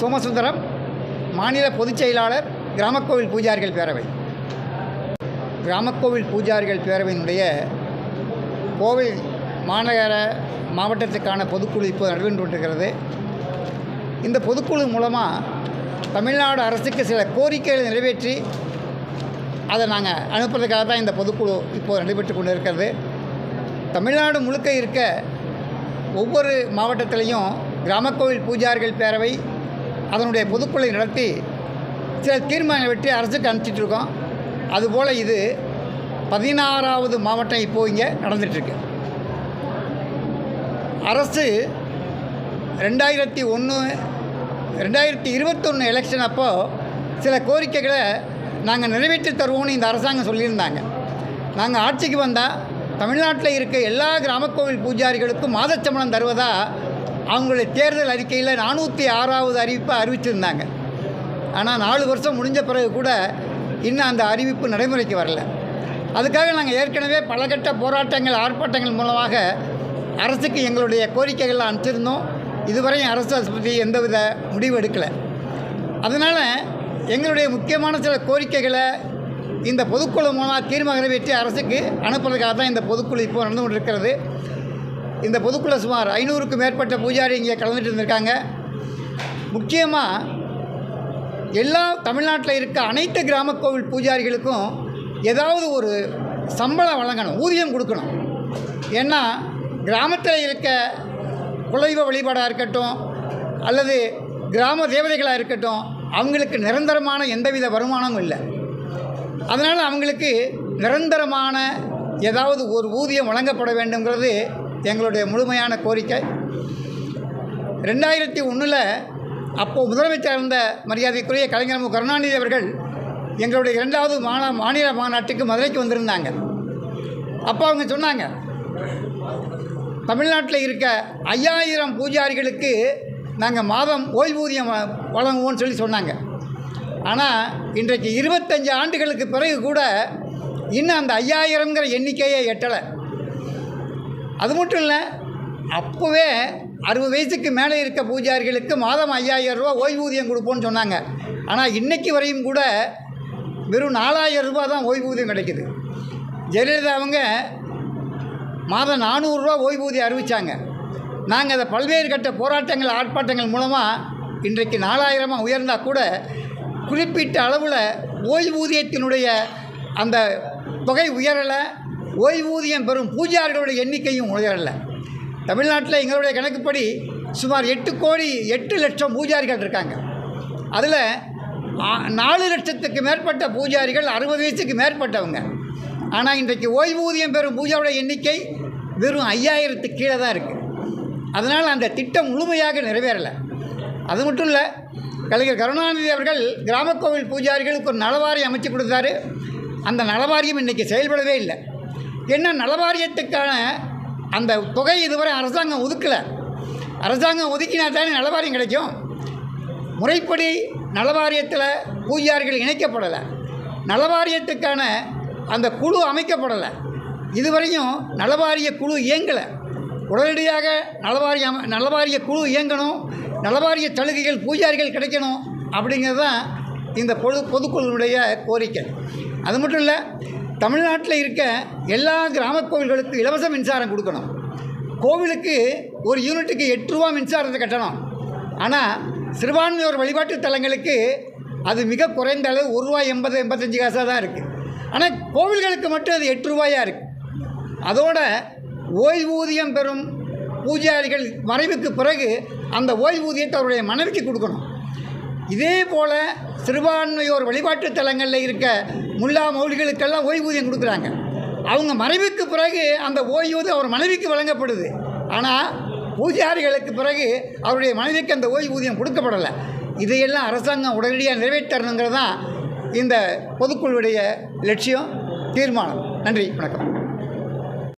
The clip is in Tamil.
சோமசுந்தரம் மாநில பொதுச் செயலாளர் கிராமக்கோவில் பூஜாரிகள் பேரவை. கிராமக்கோவில் பூஜாரிகள் பேரவையினுடைய கோவை மாநகர மாவட்டத்துக்கான பொதுக்குழு இப்போது நடைபெற்று இந்த பொதுக்குழு மூலமாக தமிழ்நாடு அரசுக்கு சில கோரிக்கைகளை நிறைவேற்றி அதை நாங்கள் அனுப்புறதுக்காக தான் இந்த பொதுக்குழு இப்போது நடைபெற்று கொண்டு இருக்கிறது தமிழ்நாடு முழுக்க இருக்க ஒவ்வொரு மாவட்டத்திலையும் கிராமக்கோவில் பூஜாரிகள் பேரவை அதனுடைய பொதுக்குழுவை நடத்தி சில தீர்மானம் வெற்றி அரசுக்கு அனுப்பிச்சிட்ருக்கோம். அதுபோல் இது பதினாறாவது மாவட்டம் இப்போது இங்கே நடந்துகிட்ருக்கு அரசு ரெண்டாயிரத்தி ஒன்று ரெண்டாயிரத்தி இருபத்தொன்று எலெக்ஷன் அப்போது சில கோரிக்கைகளை நாங்கள் நிறைவேற்றி தருவோம்னு இந்த அரசாங்கம் சொல்லியிருந்தாங்க. நாங்கள் ஆட்சிக்கு வந்தால் தமிழ்நாட்டில் இருக்க எல்லா கிராமக்கோவில் பூஜாரிகளுக்கும் மாதச்சம்பளம் தருவதாக அவங்களுடைய தேர்தல் அறிக்கையில் நானூற்றி ஆறாவது அறிவிப்பை அறிவிச்சிருந்தாங்க. ஆனால் நாலு வருஷம் முடிஞ்ச பிறகு கூட இன்னும் அந்த அறிவிப்பு நடைமுறைக்கு வரல. அதுக்காக நாங்கள் ஏற்கனவே பலகட்ட போராட்டங்கள் ஆர்ப்பாட்டங்கள் மூலமாக அரசுக்கு எங்களுடைய கோரிக்கைகள் அனுப்பிச்சிருந்தோம். இதுவரையும் அரசு அதை பற்றி எந்தவித முடிவு எடுக்கலை. அதனால் எங்களுடைய முக்கியமான சில கோரிக்கைகளை இந்த பொதுக்குழு மூலமாக தீர்மானம் நிறைவேற்றி அரசுக்கு அனுப்புறதுக்காக தான் இந்த பொதுக்குழு இப்போ நடந்து கொண்டிருக்கிறது. இந்த பொதுக்குள்ள சுமார் ஐநூறுக்கும் மேற்பட்ட பூஜாரி இங்கே கலந்துட்டு இருந்திருக்காங்க. முக்கியமாக எல்லா தமிழ்நாட்டில் இருக்க அனைத்து கிராம கோவில் பூஜாரிகளுக்கும் ஏதாவது ஒரு சம்பளம் வழங்கணும் ஊதியம் கொடுக்கணும். ஏன்னா கிராமத்தில் இருக்க குலதெய்வ வழிபாடாக இருக்கட்டும் அல்லது கிராம தேவதைகளாக இருக்கட்டும் அவங்களுக்கு நிரந்தரமான எந்தவித வருமானமும் இல்லை. அதனால் அவங்களுக்கு நிரந்தரமான ஏதாவது ஒரு ஊதியம் வழங்கப்பட வேண்டுங்கிறது எங்களுடைய முழுமையான கோரிக்கை. ரெண்டாயிரத்தி ஒன்றில் அப்போது முதலமைச்சர் இருந்த மரியாதைக்குரிய கலைஞர் மு. கருணாநிதி அவர்கள் எங்களுடைய இரண்டாவது மாநா மாநில மாநாட்டுக்கு மதுரைக்கு வந்திருந்தாங்க. அப்போ அவங்க சொன்னாங்க தமிழ்நாட்டில் இருக்க ஐயாயிரம் பூஜாரிகளுக்கு நாங்கள் மாதம் ஓய்வூதியம் வ- வழங்குவோம்னு சொல்லி சொன்னாங்க. ஆனால் இன்றைக்கு இருபத்தஞ்சு ஆண்டுகளுக்கு பிறகு கூட இன்னும் அந்த ஐயாயிரங்கிற எண்ணிக்கையை எட்டலை. அது மட்டும் இல்லை அப்போவே அறுபது வயசுக்கு மேலே இருக்க பூஜாரிகளுக்கு மாதம் ஐயாயிரம் ரூபா ஓய்வூதியம் கொடுப்போம்னு சொன்னாங்க. ஆனால் இன்றைக்கு வரையும் கூட வெறும் நாலாயிரம் ரூபா தான் ஓய்வூதியம் கிடைக்குது. ஜெயலலிதா அவங்க மாதம் நானூறுரூவா ஓய்வூதியம் அறிவித்தாங்க நாங்கள் அதை பல்வேறு கட்ட போராட்டங்கள் ஆர்ப்பாட்டங்கள் மூலமாக இன்றைக்கு நாலாயிரமாக உயர்ந்தால் கூட குறிப்பிட்ட அளவில் ஓய்வூதியத்தினுடைய அந்த தொகை உயரலை ஓய்வூதியம் பெறும் பூஜாரிகளுடைய எண்ணிக்கையும் உயரல. தமிழ்நாட்டில் எங்களுடைய கணக்குப்படி சுமார் எட்டு கோடி எட்டு லட்சம் பூஜாரிகள் இருக்காங்க. அதில் நாலு லட்சத்துக்கு மேற்பட்ட பூஜாரிகள் அறுபது வயசுக்கு மேற்பட்டவங்க. ஆனால் இன்றைக்கு ஓய்வூதியம் பெறும் பூஜாவுடைய எண்ணிக்கை வெறும் ஐயாயிரத்துக்கு கீழே தான் இருக்குது அதனால் அந்த திட்டம் முழுமையாக நிறைவேறலை. அது மட்டும் இல்லை கலைஞர் கருணாநிதி அவர்கள் கிராமக்கோவில் பூஜாரிகளுக்கு ஒரு நலவாரியம் அமைச்சு கொடுத்தாரு. அந்த நலவாரியம் இன்றைக்கி செயல்படவே இல்லை. என்ன நலவாரியத்துக்கான அந்த தொகை இதுவரை அரசாங்கம் ஒதுக்கலை. அரசாங்கம் ஒதுக்கினா தானே நலவாரியம் கிடைக்கும். முறைப்படி நலவாரியத்தில் பூஜாரிகள் இணைக்கப்படலை. நலவாரியத்துக்கான அந்த குழு அமைக்கப்படலை. இதுவரையும் நலவாரிய குழு இயங்கலை. உடனடியாக நலவாரிய நலவாரிய குழு இயங்கணும். நலவாரிய சலுகைகள் பூஜாரிகள் கிடைக்கணும் அப்படிங்கிறது தான் இந்த பொது பொதுக்குழுவினுடைய கோரிக்கை. அது மட்டும் இல்லை தமிழ்நாட்டில் இருக்க எல்லா கிராம கோவில்களுக்கும் இலவச மின்சாரம் கொடுக்கணும். கோவிலுக்கு ஒரு யூனிட்டுக்கு எட்டு ரூபா மின்சாரத்தை கட்டணும். ஆனால் சிறுபான்மையோர் வழிபாட்டு தலங்களுக்கு அது மிக குறைந்த அளவு ஒரு ரூபாய் எண்பது எண்பத்தஞ்சு காசாக தான் இருக்குது ஆனால் கோவில்களுக்கு மட்டும் அது எட்டு ரூபாயாக இருக்குது அதோட ஓய்வூதியம் பெறும் பூஜாரிகள் மறைவுக்கு பிறகு அந்த ஓய்வூதியத்தை அவருடைய மனைவிக்கு கொடுக்கணும். இதே போல் சிறுபான்மையோர் வழிபாட்டு தலங்களில் இருக்க முல்லா மௌலிகளுக்கெல்லாம் ஓய்வூதியம் கொடுக்குறாங்க. அவங்க மறைவுக்கு பிறகு அந்த ஓய்வூதியம் அவர் மனைவிக்கு வழங்கப்படுது. ஆனால் பூஜாரிகளுக்கு பிறகு அவருடைய மனைவிக்கு அந்த ஓய்வூதியம் கொடுக்கப்படலை. இதையெல்லாம் அரசாங்கம் உடனடியாக நிறைவேற்றணுங்கிறது தான் இந்த பொதுக்குழுவுடைய லட்சியம் தீர்மானம். நன்றி வணக்கம்.